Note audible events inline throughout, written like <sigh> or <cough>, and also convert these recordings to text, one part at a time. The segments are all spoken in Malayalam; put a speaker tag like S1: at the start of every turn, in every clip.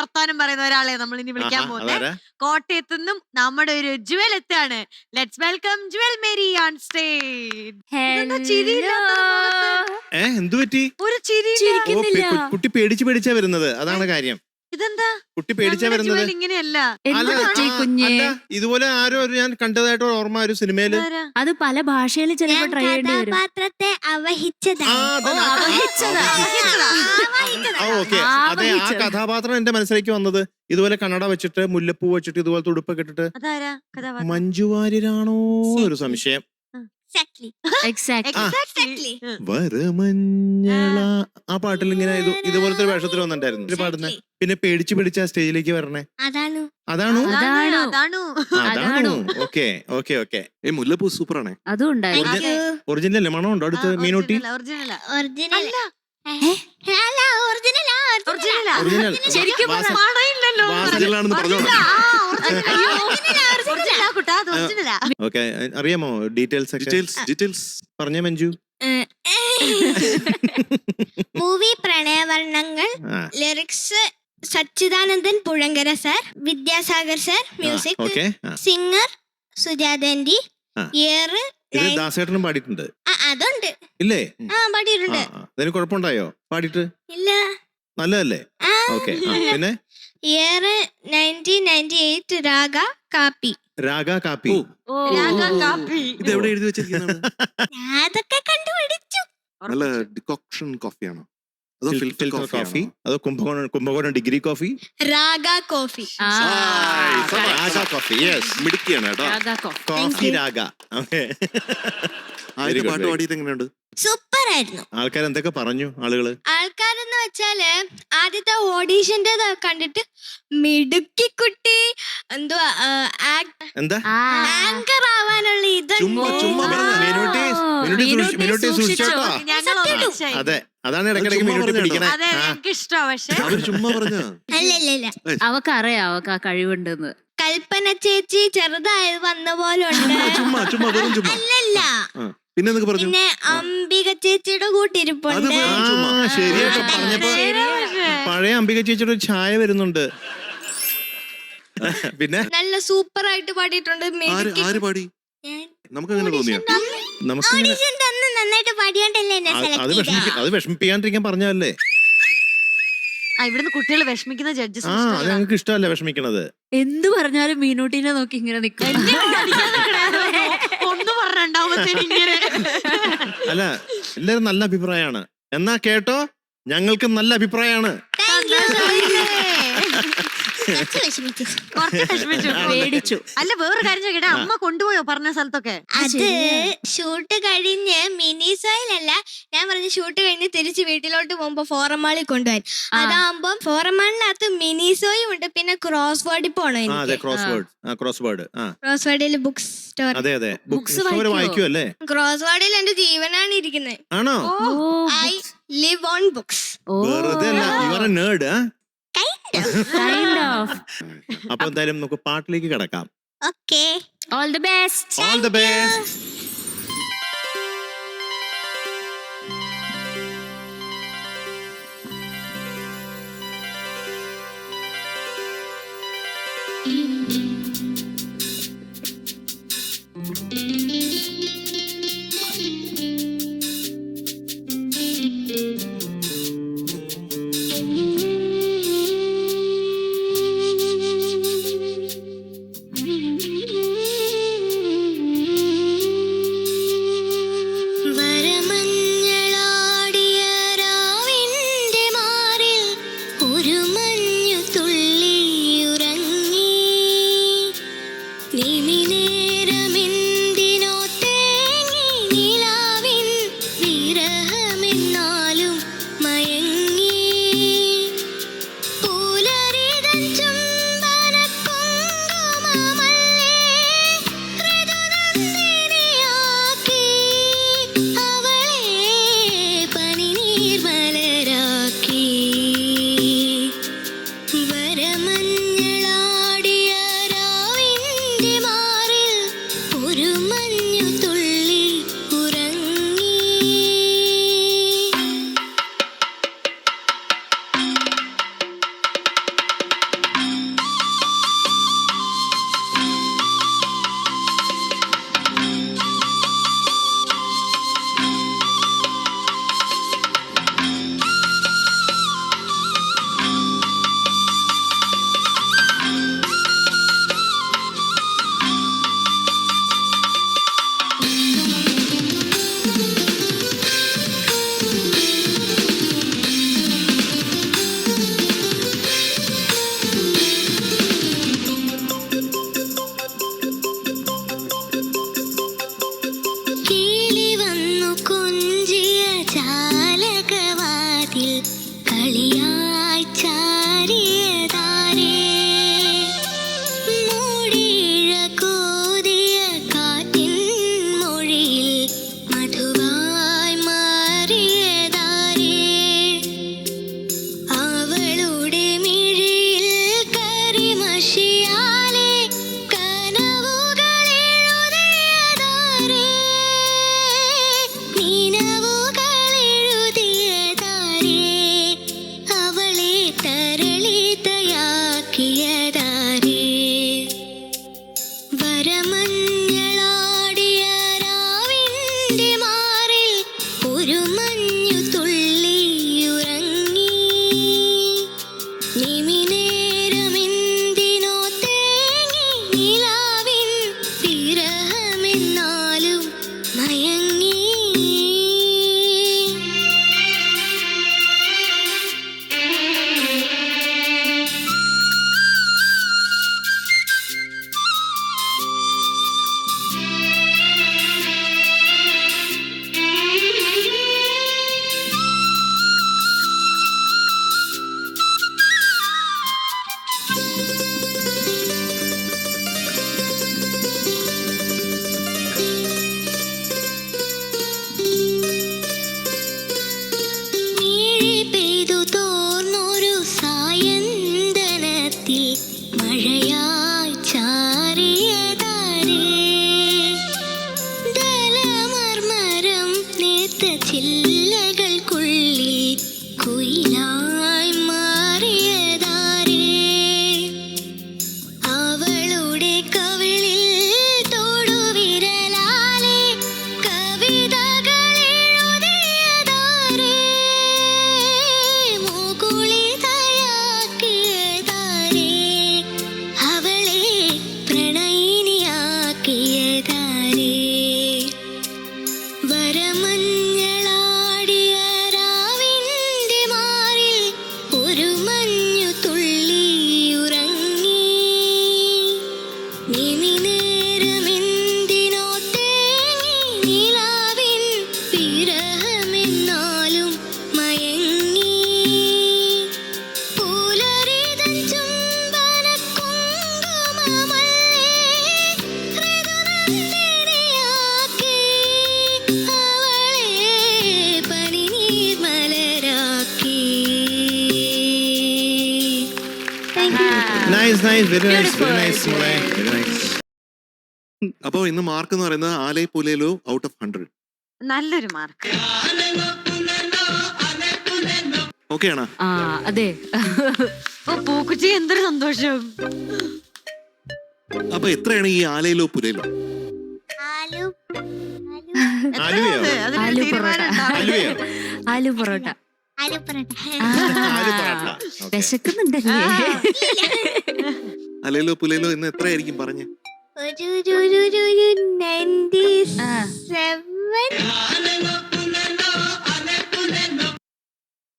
S1: വർത്താനം പറയുന്ന ഒരാളെ നമ്മൾ ഇനി വിളിക്കാൻ പോകുന്നത് കോട്ടയത്ത് നിന്നും നമ്മുടെ ഒരു Jewel എത്താണ്. Let's welcome Jewel Mary on stage
S2: എന്തു പറ്റി
S1: ഒരു ചിരി
S2: കുട്ടി പേടിച്ച് പേടിച്ചാ വരുന്നത്. അതാണ് കാര്യം.
S1: ഇതെന്താ?
S2: കുട്ടി പേടിച്ചാ
S1: ഞങ്ങളുടെ
S2: വരുന്നത്?
S1: ജുവൽ ഇങ്ങനെയല്ല.
S3: എന്ത്
S2: അല്ല,
S3: പറ്റി
S2: ആ,
S3: കുഞ്ഞെ?
S2: അല്ല, ഇതുപോലെ ആരോ ഒരു ഞാൻ കണ്ടതായിട്ട് ഒരു ഓർമ്മ ഒരു സിനിമയിൽ?
S1: ഇതാരാ?
S3: അത് പല ഭാഷയിൽ ചിലപ്പോ
S4: ഞാൻ
S3: ട്രൈ ചെയ്യേണ്ടി വരും.
S4: കഥാപാത്രത്തെ
S2: ആ,
S4: അവഹിച്ചതാണ്
S2: അതന്നെ, ആ,
S3: അവഹിച്ചതാ.
S2: ആ,
S1: അവഹിച്ചതാ.
S2: ഓക്കെ. അതെ ആ
S3: ആവഹിച്ചത്.
S2: കഥാപാത്രം എന്റെ മനസ്സിലേക്ക് വന്നത് ഇതുപോലെ കണ്ണട വെച്ചിട്ട് മുല്ലപ്പൂ വെച്ചിട്ട് ഇതുപോലത്തെ ഉടുപ്പൊക്കെ ഇട്ടിട്ട്
S1: അതാരാ കഥാപാത്രം?
S2: മഞ്ജു വാര്യരാണോ ഒരു സംശയം.
S3: Exact
S1: Exactly.
S2: വരമഞ്ഞള ആ. പാട്ടിൽ ഇങ്ങനെ ഇത് ഇതുപോലത്തെ ഒരു വേഷത്തിൽ വന്നിട്ടുണ്ടായിരുന്നു. ഇത് പാടുന്നെ. പിന്നെ പേടിച്ച് പേടിച്ച് ആ സ്റ്റേജിലേക്ക് വരണേ.
S4: അതാണ്.
S2: അതാണോ?
S1: അതാണ്
S3: അതാണോ?
S2: Okay okay okay.
S5: ഏ മുല്ലപ്പൂ സൂപ്പറാണേ.
S3: അതും ഉണ്ടായിരുന്നു.
S1: അതെ.
S2: ഒറിജിനൽ അല്ലേ മണം ഉണ്ടോ അടുത്ത് മീനൂട്ടി?
S1: ഒറിജിനൽ
S4: ഒറിജിനൽ
S3: ശരിക്കും
S1: മണയില്ലല്ലോ
S2: ഓക്കെ അറിയാമോ ഡീറ്റെയിൽസ്
S5: ഡീറ്റെയിൽസ് ഡീറ്റെയിൽസ്
S2: പറഞ്ഞേ Manju.
S4: Movie
S2: Pranayavarnangal
S4: lyrics Sachidanandan Puzhankara sir Vidyasagar sir music singer സുജാതന്റി. Year
S2: ഇത് ദാസേട്ടനും പാടിയിട്ടുണ്ട്.
S4: അതുണ്ട്.
S2: ഇല്ലേ?
S4: ആ പാടിയിട്ടുണ്ട്.
S2: അതിന് കുഴപ്പമുണ്ടായോ? പാടിയിട്ട്?
S4: ഇല്ല.
S2: നല്ലതല്ലേ?
S4: ആ.
S2: ഓക്കെ. പിന്നെ?
S4: Year nineteen ninety eight raga Kaapi.
S2: Raga Kaapi.
S5: ഓ.
S1: രാഗ കാപ്പി.
S5: ഇത് എവിടെ എഴുതി
S4: വെച്ചിരിക്കുന്നത്? അതൊക്കെ കണ്ടുപിടിച്ചു.
S5: നല്ല ഡിക്കോക്ഷൻ കോഫിയാണോ? അതോ ഫിൽറ്റർ കോഫി
S2: അതോ Kumbakonam Kumbakonam degree coffee
S4: raga coffee.
S2: Raga coffee yes
S5: മിടുക്കിയാണ് കേട്ടോ.
S3: Raga coffee.
S2: Coffee raga. Okay
S5: ആദ്യത്തെ പാട്ട് പാടിയത് എങ്ങനെയുണ്ട്?
S4: സൂപ്പർ ആയിരുന്നു
S2: ആൾക്കാർ എന്തൊക്കെ പറഞ്ഞു ആളുകൾ?
S4: ആൾക്കാരെന്ന് വെച്ചാൽ ആദ്യത്തെ ഓഡീഷന്റെ കണ്ടിട്ട് മിടുക്കി കുട്ടി എന്തുവാ
S2: എന്താ?
S4: ആങ്കർ ആവാനുള്ള ഇത്
S5: ചുമ്മാ ചുമ്മാ പറഞ്ഞ.
S2: മിനുട്ടി മിനുട്ടി
S3: മിനുട്ടി
S2: മിനുട്ടി
S3: സൂക്ഷിച്ചോ.
S2: സൂക്ഷിച്ചോട്ടോ.
S1: ഞങ്ങൾ ഒന്നിച്ചായി.
S2: അതെ. അതാണ് ഇടയ്ക്കിടയ്ക്ക്
S5: ചുമ്മാ
S2: മിനുട്ടി
S5: പറഞ്ഞതാണോ?
S2: പിടിക്കണേ.
S1: അതെ
S2: ആ.
S1: എനിക്ക് ഇഷ്ടമാ പക്ഷെ.
S5: അവർ ചുമ്മാ പറഞ്ഞ?
S4: അല്ലല്ല
S3: അവക്കറിയാം അവക്ക് ആ കഴിവുണ്ടെന്ന്.
S4: കൽപ്പന ചേച്ചി ചെറുതായത് വന്ന പോലെ ഉണ്ട്
S5: ചുമ്മാ ചുമ്മാ വെറും ചുമ്മാ.
S4: അല്ലല്ല.
S5: പിന്നെ എന്തൊക്കെ പറഞ്ഞു?
S4: പിന്നെ അംബിക ചേച്ചിയുടെ കൂട്ടിരിപ്പുണ്ട്.
S5: വെറും ചുമ്മാ.
S2: ആ ശരിയാട്ടോ പറഞ്ഞപ്പോ പഴയ അംബിക ചേച്ചിയുടെ ഒരു ഛായ വരുന്നുണ്ട്. പിന്നെ?
S4: നല്ല സൂപ്പർ ആയിട്ട് പാടിയിട്ടുണ്ട്.
S5: ആര് ആര് പാടി? നമുക്ക് അങ്ങനെ തോന്നിയോ?
S2: നമുക്ക്
S4: ഓഡിഷൻ തന്ന്. നന്നായിട്ട് പാടിയോണ്ടല്ലേ എന്നെ
S2: അത്
S4: സെലക്ട്
S2: വിഷമിക്ക
S4: ചെയ്തത്
S2: അത് വിഷമിപ്പിക്കാണ്ടിരിക്കാൻ പറഞ്ഞല്ലേ
S1: ആ ഇവിടുന്ന് കുട്ടികൾ വിഷമിക്കുന്ന ജഡ്ജസ്
S2: ആ അത് ഞങ്ങൾക്ക് ഇഷ്ടമല്ല വിഷമിക്കണത്.
S3: എന്ത് പറഞ്ഞാലും മീനൂട്ടിനെ നോക്കി ഇങ്ങനെ നിക്കും.
S1: ഒന്ന് പറഞ്ഞുണ്ടാവുമ്പത്തേന് ഇങ്ങനെ.
S2: അല്ല എല്ലാരും നല്ല അഭിപ്രായമാണ്. എന്നാ കേട്ടോ? ഞങ്ങൾക്ക് നല്ല അഭിപ്രായമാണ്
S4: കുറച്ച് വിഷമിച്ചു
S1: കുറച്ച് വിഷമിച്ചു
S3: പേടിച്ചു.
S1: അല്ല വേറൊരു കാര്യം ചോദിക്കട്ടെ. അമ്മ കൊണ്ടുപോയോ പറഞ്ഞ സ്ഥലത്തൊക്കെ?
S4: അത് ഷൂട്ട് കഴിഞ്ഞ് മിനി സോയിലല്ല. ഞാൻ പറഞ്ഞ ഷൂട്ട് കഴിഞ്ഞ് തിരിച്ച് വീട്ടിലോട്ട് പോകുമ്പോ ഫോറം മാളിൽ കൊണ്ടുപോയി
S3: ആ.
S4: അതാകുമ്പോ ഫോറം മാളിനകത്ത് മിനി സോയും ഉണ്ട്. പിന്നെ ക്രോസ് വേർഡിൽ പോണോ
S2: ക്രോസ്
S3: ആ.
S2: വേർഡ് ആ ക്രോസ് വേർഡ്
S4: ക്രോസ് വേർഡിൽ ബുക്ക് സ്റ്റോർ.
S2: അതെ അതെ. ബുക്സ്
S3: വായിക്കുമല്ലേ
S2: വായിക്കും അല്ലേ
S4: ക്രോസ് വേർഡിൽ എന്റെ ജീവനാണ് ഇരിക്കുന്നത്.
S2: ആണോ?
S4: I live on books.
S2: വെറുതെ അല്ല യു ആർ എ നേർഡ് <laughs> <laughs> അപ്പൊ എന്തായാലും നമുക്ക് പാട്ടിലേക്ക് കിടക്കാം.
S4: Okay
S3: all the best
S2: all the best
S4: വരമഞ്ഞളാടിയ
S6: കളിയാച്ചാ para amanhã.
S2: Nice nice very nice very nice മോളെ വെരി നൈസ്
S5: അപ്പൊ ഇന്ന് മാർക്ക് എന്ന് പറയുന്നത് ആലേ പുലേലു ഔട്ട് ഓഫ് ഹൺഡ്രഡ്
S1: നല്ലൊരു മാർക്ക്.
S5: ഓക്കെ ആണോ?
S3: ആ അതെ.
S1: ഓ പൂക്കുച്ചി എന്തൊരു സന്തോഷം.
S5: അപ്പൊ എത്രയാണ് ഈ ആലയിലോ പുലയിലോ
S3: പൊറോട്ട. ആലു പൊറോട്ട. വിശക്കുന്നുണ്ടല്ലേ?
S5: അലയിലോ പുലയിലോ ഇന്ന് എത്രയായിരിക്കും പറഞ്ഞു?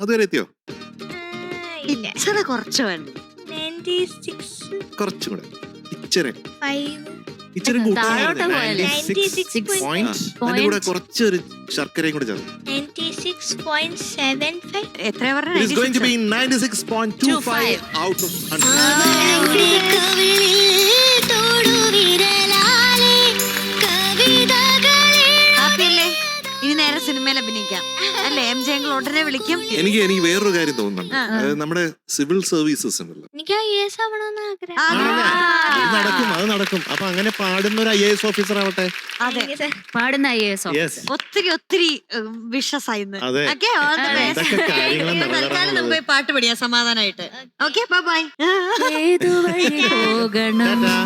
S5: അതുവരെ എത്തിയോ?
S6: ഇല്ല.
S1: ഇച്ചിരി കുറച്ച്
S5: കുറച്ചും കൂടെ ഇച്ചിരി.
S6: ഫൈവ്
S5: ഇച്ചിരി
S3: താഴോട്ട്
S5: കൂട്ടാൻ
S3: പോയല്ലേ?
S5: അതിന്റെ കൂടെ കുറച്ചൊരു ശർക്കരയും കൂടെ ചേർത്ത്
S6: ninety six point seven five
S1: എത്രയാ
S5: It is going to be
S1: പറഞ്ഞ
S5: 96.25 ഔട്ട് ഓഫ് 100.
S6: അവളുടെ കവിളിൽ തൊടുവിരലാലെ കവിതകളെ
S1: ഹാപ്പി ഇനി നേരെ സിനിമയിൽ അഭിനയിക്കാം. അല്ലേ? എം ജെ ഞങ്ങൾ ഉടനെ വിളിക്കും.
S5: എനിക്ക് എനിക്ക് വേറൊരു കാര്യം തോന്നുന്നുണ്ട്. അതായത് നമ്മുടെ സിവിൽ സർവീസസ് ഉണ്ടല്ലോ.
S6: എനിക്ക് ഐ എസ് ആവണമെന്ന് ആഗ്രഹം.
S1: ആ, ആ.
S2: നടക്കും അത് നടക്കും. അപ്പൊ അങ്ങനെ പാടുന്ന ഒരു ഐ എ എസ് ഓഫീസർ ആവട്ടെ.
S1: അതെ.
S3: പാടുന്ന ഐ എസ്
S2: യെസ്
S1: ഒത്തിരി ഒത്തിരി വിഷസ്
S2: അതെ. ഇതൊക്കെ കാര്യങ്ങൾ
S1: തൽക്കാലം നമുക്ക് പോയി പാട്ട് പഠിയാ സമാധാനമായിട്ട് ഓക്കെ ബൈ
S3: ഏതു വഴി <laughs> പോകണം?
S2: ടാറ്റാ.